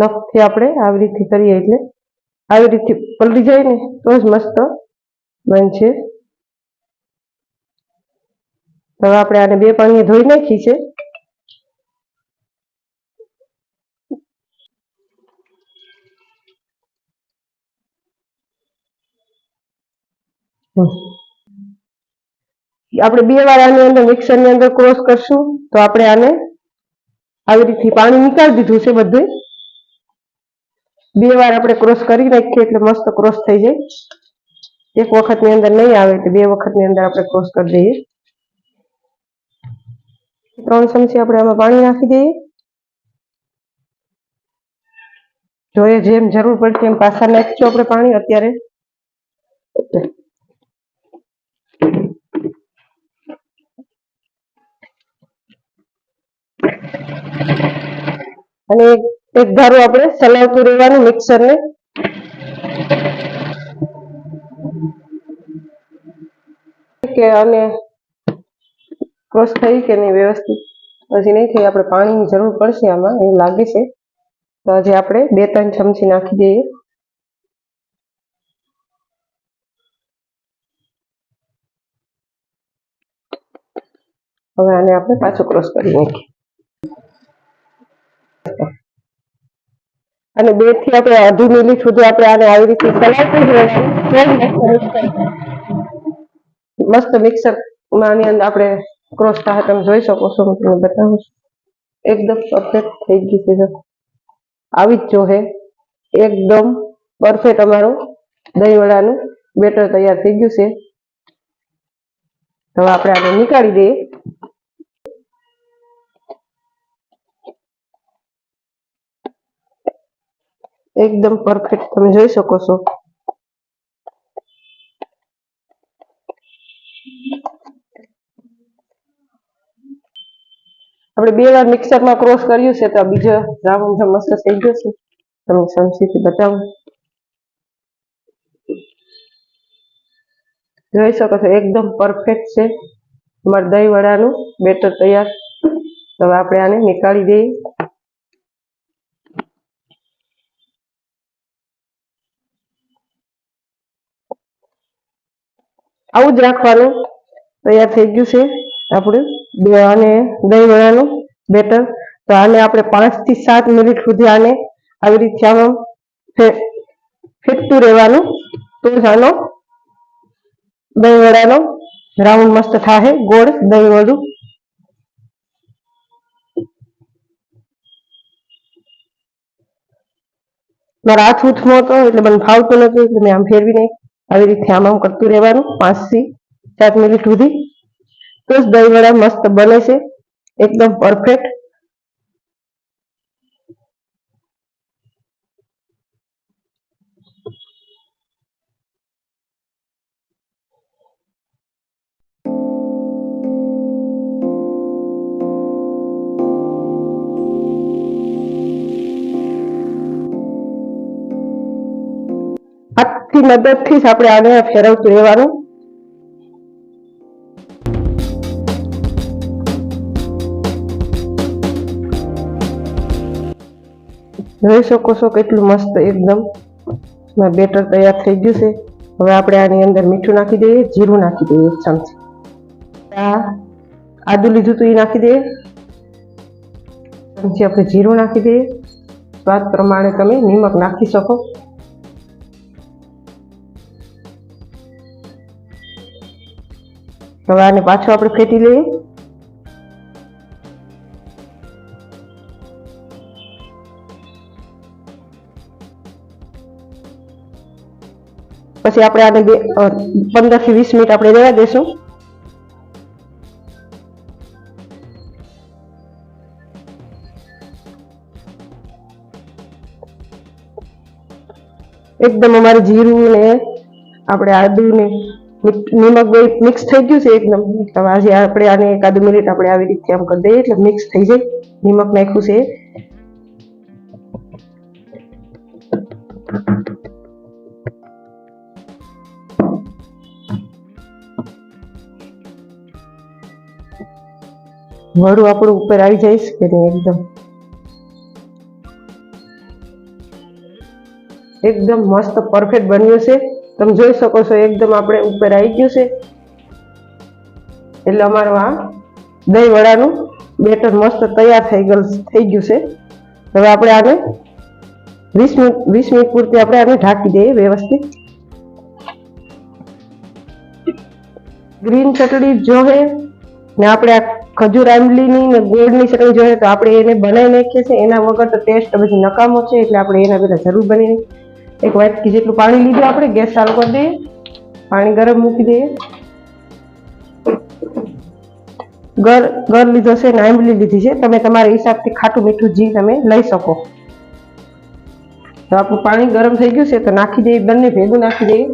નખથી આપણે આવી રીતે કરીએ એટલે આવી રીતે પલટી જાય ને તો જ મસ્ત બનશે. હવે આપણે આને બે પાણીએ ધોઈ નાખી છે. આપણે બે વાર આની અંદર મિક્સરની અંદર ક્રોસ કરશું તો આપણે આને આવી રીતે પાણી નીકાળી દીધું છે બધું. બે વાર આપણે ક્રોસ કરી નાખીએ એટલે મસ્ત ક્રોસ થઈ જાય. એક વખતની અંદર નહીં આવે એટલે બે વખતની અંદર આપણે ક્રોસ કરી દઈએ. ત્રણ ચમચી આપણે આમાં પાણી નાખી દઈએ. જોઈએ જેમ જરૂર પડશે એમ પાછા નાખીશું આપણે પાણી અત્યારે. અને એક ધારું આપણે ચલાવતું રહેવાનું મિક્સરને કે અને ક્રોસ થઈ કે નહીં વ્યવસ્થિત? હજી નહીં થઈ, આપણે પાણીની જરૂર પડશે આમાં, એવું લાગે છે. તો હજી આપણે બે ત્રણ ચમચી નાખી દઈએ. હવે આને આપણે પાછું ક્રોસ કરી નાખીએ. અને બેથી આપણે અઢી મિલી સુધી આપણે આને આવી રીતે ચલાવતું જ રહેવાનું. મસ્ત. મિક્સર આની અંદર આપણે ક્રોસ થાય તમે જોઈ શકો છો હું તમને બતાવું છું. એકદમ પરફેક્ટ થઈ ગયું છે આવી જ જોહે એકદમ પરફેક્ટ અમારું દહીંવડાનું બેટર તૈયાર થઈ ગયું છે. તો હવે આપણે આને નીકાળી દઈએ. એકદમ પરફેક્ટ તમે જોઈ શકો છો. આપણે બે વાર મિક્સરમાં ક્રોસ કર્યું છે તો બીજો રાઉન્ડ મસ્ત થઈ ગયો છે. તમે સમજીથી બતાવો. જોઈ શકો છો, એકદમ પરફેક્ટ છે. અમારા દહીં વડાનું બેટર તૈયાર. હવે આપણે આને નીકાળી દઈએ. આવું જ રાખવાનું. તૈયાર થઈ ગયું છે આપણું બે અને દહીં વડાનું બેટર. તો આને આપણે પાંચથી સાત મિનિટ સુધી આને આવી રીતે આમ ફે- ફેટતું રહેવાનું. તો જ આનો દહીં વડાનો રાઉન્ડ મસ્ત થાય ગોળ, દહીં વડું. મારા હાથ ઉથમો હતો એટલે મને ફાવતું નતું, એટલે મેં આમ ફેરવી નહીં આવી રીતે આમ આમ કરતું રહેવાનું પાંચથી સાત મિનિટ સુધી. તો જ દહીં વડા મસ્ત બને છે. એકદમ પરફેક્ટ હાથની મદદથી જ આપણે આને ફેરવતું રહેવાનું. જોઈ શકો છો કેટલું મસ્ત એકદમ. બેટર તૈયાર થઈ ગયું છે. હવે આપણે આની અંદર મીઠું નાખી દઈએ, જીરું નાખી દઈએ એક ચમચી. આ આદુ લીધું તું એ નાખી દઈએ. ચમચી આપણે જીરું નાખી દઈએ. સ્વાદ પ્રમાણે તમે નિમક નાખી શકો. હવે આને પાછું આપણે ફેટી લઈએ. પછી આપણે આને પંદરથી વીસ મિનિટ આપણે રહેવા દેશું. એકદમ અમારે જીરું ને આપણે આદુ ને નિમક બે મિક્સ થઈ ગયું છે એકદમ. આજે આપણે આને એકાદ મિનિટ આપણે આવી રીતે આમ કરી દઈએ એટલે મિક્સ થઈ જાય. નિમક નાખ્યું છે. વડું આપણું ઉપર આવી જઈશ કે નહીં એકદમ? એકદમ મસ્ત પરફેક્ટ બન્યું છે. તમે જોઈ શકો છો, એકદમ આપણે ઉપર આવી ગયું છે. એટલે અમારું આ દહીં વડાનું બેટર મસ્ત તૈયાર થઈ ગયું થઈ ગયું છે. હવે આપણે આને વીસ મિનિટ વીસ મિનિટ પૂરતી આપણે આને ઢાંકી દઈએ વ્યવસ્થિત. ગ્રીન ચટણી જોવે ને આપણે આ ખજૂર આંબલીની ને ગોળની ચટણી જોઈએ તો આપણે એને બનાવી નાખીએ છીએ. એના વગર તો ટેસ્ટ પછી નકામો છે, એટલે આપણે એના પહેલાં જરૂર બની એક વાટકી જેટલું પાણી લીધું આપણે, ગેસ ચાલુ કરી દઈએ. પાણી ગરમ મૂકી દઈએ. ગર ગર લીધો છે ને આંબલી લીધી છે, તમે તમારા હિસાબથી ખાટું મીઠું જી તમે લઈ શકો. તો આપણું પાણી ગરમ થઈ ગયું છે, તો નાખી દઈએ, બંને ભેગું નાખી દઈએ.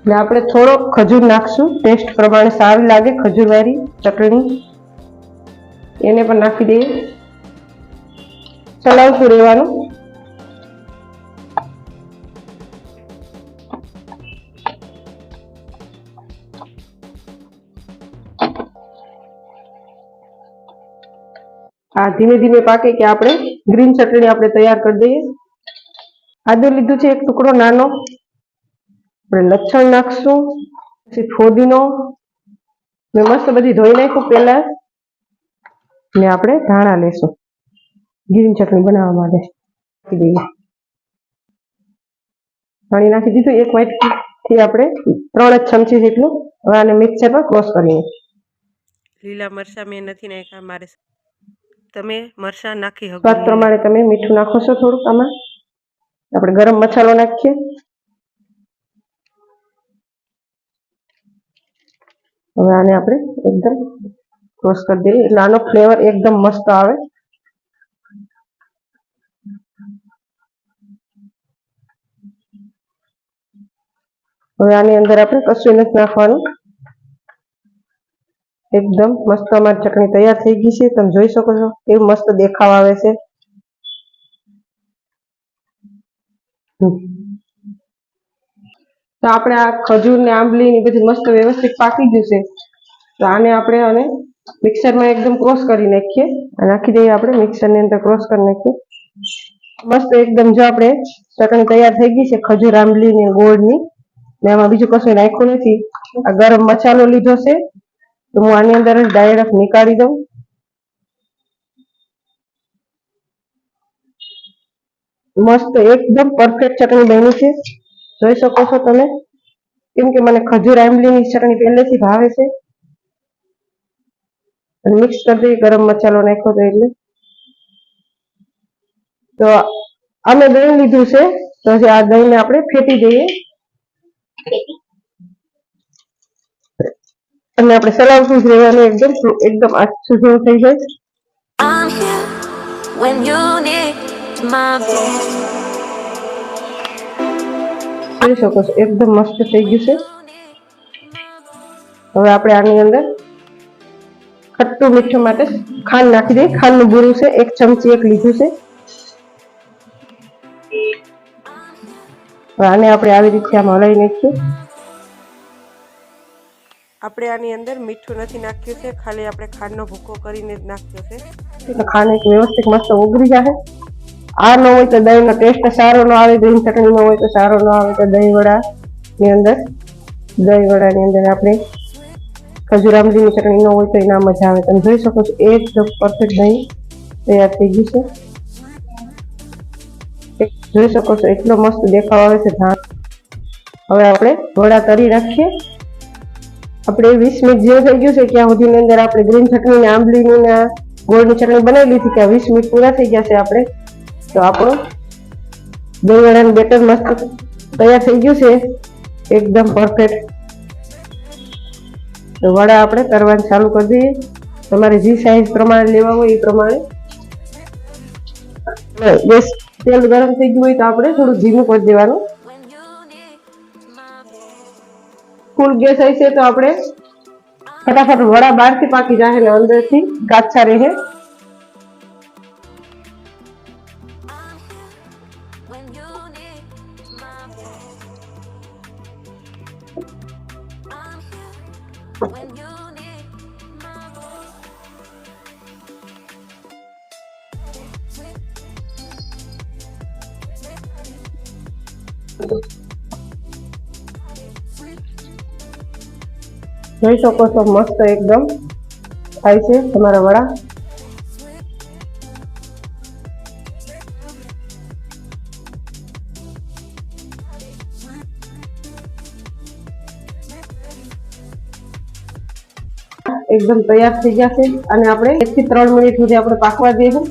એટલે આપણે થોડો ખજૂર નાખશું, ટેસ્ટ પ્રમાણે સારી લાગે, ખજૂરવાળી ચટણી. એને પણ નાખી દઈએ. ચલાવતું રહેવાનું. આ ધીમે ધીમે પાકે કે આપણે ગ્રીન ચટણી આપણે તૈયાર કરી દઈએ. આદુ લીધું છે એક ટુકડો નાનો. આપણે લચ્છણ નાખશું, પછી ફોદીનો. મેં મસ્ત બધી ધોઈ નાખ્યું પહેલા. ને આપણે ધાણા લેશું. ગ્રીન ચટણી બનાવવા માટે નાખી દઈએ. પાણી નાખી દીધું એક વાટકી થી આપણે ત્રણ જ ચમચી જેટલું હવે આને મિક્સરમાં ક્રોસ કરીએ લીલા મરચાં મેં નથી નાખ્યા મારે તમે મરચાં નાખી શકો સ્વાદ પ્રમાણે તમે મીઠું નાખો છો થોડુંક આમાં. આપણે ગરમ મસાલો નાખીએ. હવે આને આપણે એકદમ ક્રોસ કરી દઈએ. એટલે આનો ફ્લેવર એકદમ મસ્ત આવે. હવે આની અંદર આપણે કશું નથી નાખવાનું. એકદમ મસ્ત અમારી ચટણી તૈયાર થઈ ગઈ છે. તમે જોઈ શકો છો એવું મસ્ત દેખાવ આવે છે. તો આપણે આ ખજૂર ને આંબલી ની બધી મસ્ત વ્યવસ્થિત પાકી ગયું છે. તો આને આપણે અને મિક્સરમાં એકદમ ક્રોસ કરી નાખીએ. અને નાખી દઈએ આપણે, મિક્સરની અંદર ક્રોસ કરી નાખીએ. મસ્ત એકદમ જો આપણે ચટણી તૈયાર થઈ ગઈ છે, ખજૂર આંબલી ને ગોળની. ને આમાં બીજું કશું નાખ્યું નથી. આ ગરમ મસાલો લીધો છે, તો હું આની અંદર જ ડાયરેક્ટ નીકાળી દઉં. મસ્ત એકદમ પરફેક્ટ ચટણી બની છે. જોઈ શકો છો તમે? કેમ કે મને ખજૂર આંબલીની ચટણી પહેલેથી ભાવે છે. મિક્સ કરી દઈએ, ગરમ મસાલો નાખ્યો તો એટલે. તો અમે દહીં લીધું છે, તો હજી આ દહીંને આપણે ફેટી દઈએ. અને આપણે સલાવતું જ રહેવાનું એકદમ એકદમ આછું જેવું થઈ જાય I'm here when you need my voice. જોઈ શકો છો એકદમ મસ્ત થઈ ગયું છે હવે આપણે આની અંદર ખટ્ટું મીઠું માટે ખાંડ નાખી દઈએ ખાંડનું બુરું છે એક ચમચી એક લીધું છે હવે આને આપણે આવી રીતે આમ હલાવી નાખીએ. આપણે આની અંદર મીઠું નથી નાખ્યું છે ખાલી આપણે ખાંડનો ભૂકો કરીને જ નાખ્યો છે. એટલે ખાંડ એક વ્યવસ્થિત મસ્ત ઉગરી જાય આ ન હોય તો દહીંનો ટેસ્ટ સારો ન આવે દહીં ચટણી ન હોય તો સારો ન આવે તો દહીં વડાની અંદર દહીં વડાની અંદર આપણે ખજુરામજીની ચટણી ન હોય તો એના મજા આવે. તમે જોઈ શકો છો એકદમ પરફેક્ટ દહીં તૈયાર થઈ ગયું છે. એક જોઈ શકો છો, એટલો મસ્ત દેખાવ આવે છે ધાણ. હવે આપણે વડા તરી રાખીએ આપણે વીસ મિનિટ જેવું થઈ ગયું છે ત્યાં સુધીની અંદર આપણે ગ્રીન ચટણી ને આંબલીની ને ગોળની ચટણી બનાવી લીધી કે વીસ મિનિટ પૂરા થઈ જશે આપણે. તો આપણું દહીં વડાનું બેટર મસ્ત તૈયાર થઈ ગયું છે. એકદમ પરફેક્ટ તો વડા આપણે કરવાનું ચાલુ કરી દઈએ. તમારે જે સાઈઝ પ્રમાણે લેવા હોય એ પ્રમાણે. ગેસ તેલ ગરમ થઈ ગયું હોય તો આપણે થોડું ધીમું કરી દેવાનું. ફૂલ ગેસ હશે તો આપણે ફટાફટ વડા બહારથી પાકી જાય ને અંદરથી કાચા રહે જોઈ શકો છો, મસ્ત એકદમ. થાય છે તમારા વડા. એકદમ તૈયાર થઈ ગયા છે. અને આપણે એક થી ત્રણ મિનિટ સુધી આપણે પાકવા દઈશું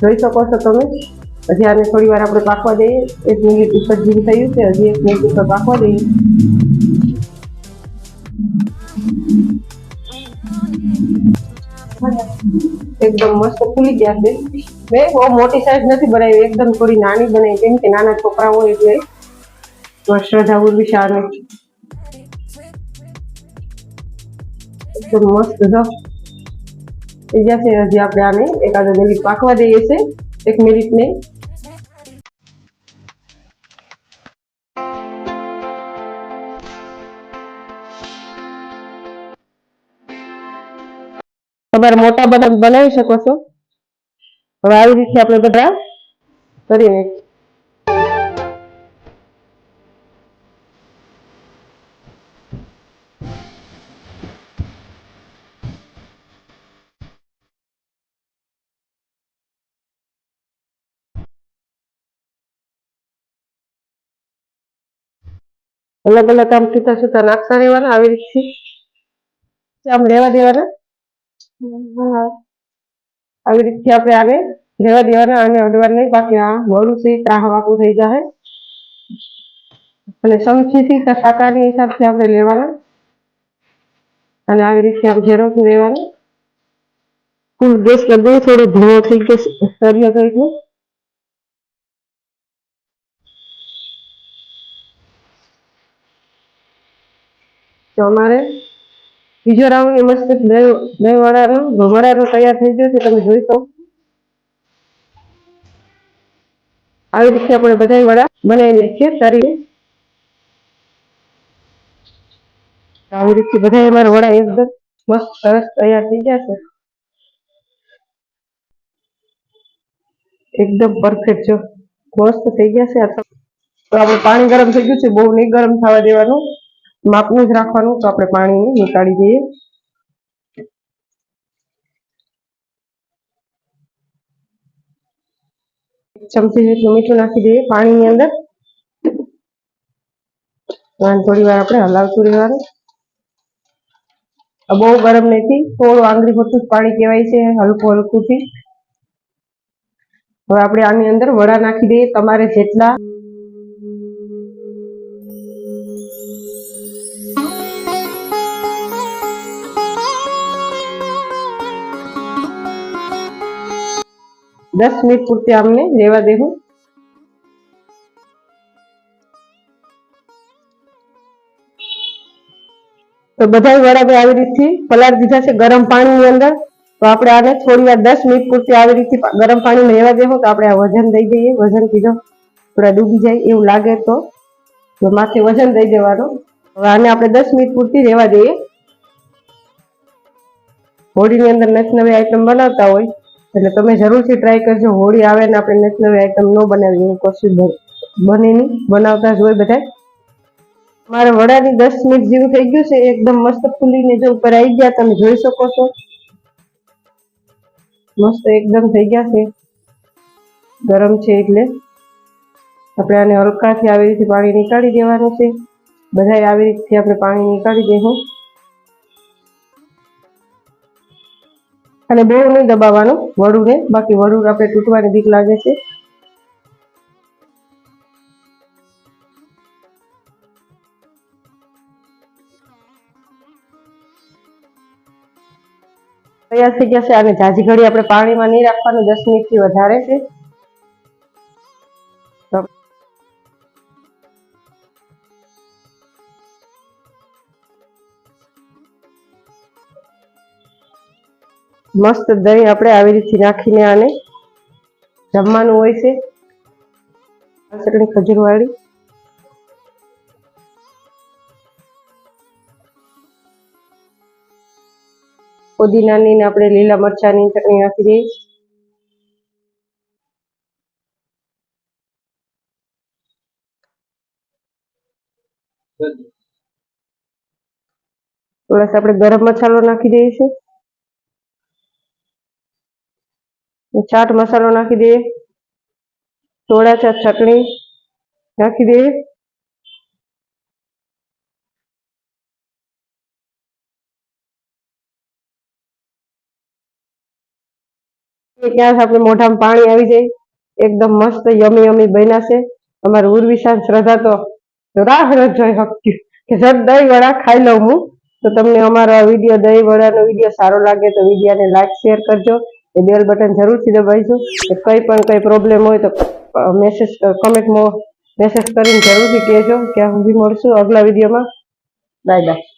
જોઈ શકો છો તમે. હજી આને થોડી વાર આપણે પાકવા દઈએ એક મિનિટ ઉપર જેવું થયું છે, હજી એક મિનિટ ઉપર પાકવા દઈએ એકદમ મસ્ત ખુલી ગયા છે. મેં બહુ મોટી સાઈઝ નથી બનાવી, એકદમ થોડી નાની બનાવી. કેમ કે નાના છોકરા હોય એટલે. શ્રદ્ધા ઉર્વી શાને એકદમ મસ્ત થઈ જશે હજી આપણે આને એકાદ મિનિટ પાકવા દઈએ છે. એક મિનિટ નહીં તમારે મોટા બધા બનાવી શકો છો. હવે આવી રીતે આપણે બધા કરીને અલગ અલગ આમ સીતા સીતા નાખતા રહેવાના આવી રીતે. આમ લેવા દેવાના. આવી રીતે આપણે આને રહેવા દેવાના આને અડવા નહીં બાકી આ મોડું છે ત્રાહ વાકું થઈ જાય અને સમજીથી શાકાની હિસાબથી આપણે લેવાના અને આવી રીતે આમ ઝેરોથી લેવાના ફૂલ ગેસ કરી દઈએ થોડો ધીમો થઈ ગયો સરિયો થઈ ગયો તો અમારે બીજો રાઉન્ડ એ મસ્ત દહીં દહીં વડાનો વડાનો તૈયાર થઈ ગયો છે, તમે જોઈ શકો. આવી રીતે આપણે બધા વડા બનાવી લઈએ છીએ, તરી. આવી રીતે બધા અમારા વડા એકદમ મસ્ત, સરસ તૈયાર થઈ ગયા છે. એકદમ પરફેક્ટ જો, મસ્ત થઈ ગયા છે આ તો આપણે પાણી ગરમ થઈ ગયું છે, બહુ નહીં ગરમ થવા દેવાનું. માપનું જ રાખવાનું. તો આપણે પાણીને નીકાળી દઈએ. ચમચી જેટલું મીઠું નાખી દઈએ પાણીની અંદર. થોડી વાર આપણે હલાવતું રહેવાનું. બહુ ગરમ નથી. થોડું આંગળી પૂરતું પાણી કહેવાય છે. હલકું હલકું થી હવે આપણે આની અંદર વડા નાખી દઈએ. તમારે જેટલા દસ મિનિટ પૂરતી આમને લેવા દેવું. તો બધા વડા મેં આવી રીતથી પલાળી દીધા છે ગરમ પાણીની અંદર. તો આપણે આને થોડી વાર દસ મિનિટ પૂરતી આવી રીતથી ગરમ પાણીમાં રહેવા દેવું તો આપણે આ વજન દઈ દઈએ. વજન કીધો, થોડા ડૂબી જાય એવું લાગે તો. માથે વજન દઈ દેવાનું. હવે આને આપણે દસ મિનિટ પૂરતી રહેવા દઈએ. હોળીની અંદર નવી નવી આઈટમ બનાવતા હોય. એટલે તમે જરૂરથી ટ્રાય કરજો. હોળી આવે ને આપણે નવી નવી આઈટમ ન બનાવીએ, એવું કશું બને નહીં. બનાવતા જ હોય બધા. મારા વડાની દસ મિનિટ જેવું થઈ ગયું છે. એકદમ મસ્ત ફૂલીને જો ઉપર આવી ગયા, તમે જોઈ શકો છો. મસ્ત એકદમ થઈ ગયા છે. ગરમ છે એટલે. આપણે આને હલકાથી આવી રીતે પાણી નીકાળી દેવાનું છે. બધાય આવી રીતથી આપણે પાણી નીકાળી દેવું. અને બહુ નહીં દબાવવાનું વડુંને બાકી વડું આપણે તૂટવાની બીક લાગે છે. તૈયાર થઈ ગયા છે. અને જાજી ઘડી આપણે પાણીમાં નહીં રાખવાનું. દસ મિનિટથી વધારે છે. મસ્ત દહીં આપણે આવી રીતે નાખીને આને જમવાનું હોય છે. ચટણી ખજૂર પુદીનાની ને આપણે લીલા મરચાની ચટણી નાખી દઈએ. પ્લસ આપણે ગરમ મસાલો નાખી દઈએ છીએ. ચાટ મસાલો નાખી દઈએ. સોડા ચાટ ચટણી નાખી દઈએ. ત્યાં આપણે મોઢામાં પાણી આવી જાય. એકદમ મસ્ત, યમી યમી બનાશે અમારું ઉર્વિશાન શ્રદ્ધા તો રાહ ન જોઈ શકતી. કે સર દહીં વડા ખાઈ લઉં હું, તો તમને અમારો આ વીડિયો, દહીં વડાનો વીડિયો સારો લાગે તો વિડીયોને લાઈક શેર કરજો. એ બેલ બટન જરૂરથી દબાવજો. કંઈ પણ કંઈ પ્રોબ્લેમ હોય તો મેસેજ કમેન્ટમાં મેસેજ કરીને જરૂરથી કહેજો. કે હું બી મળશું અગલા વિડીયોમાં. Bye bye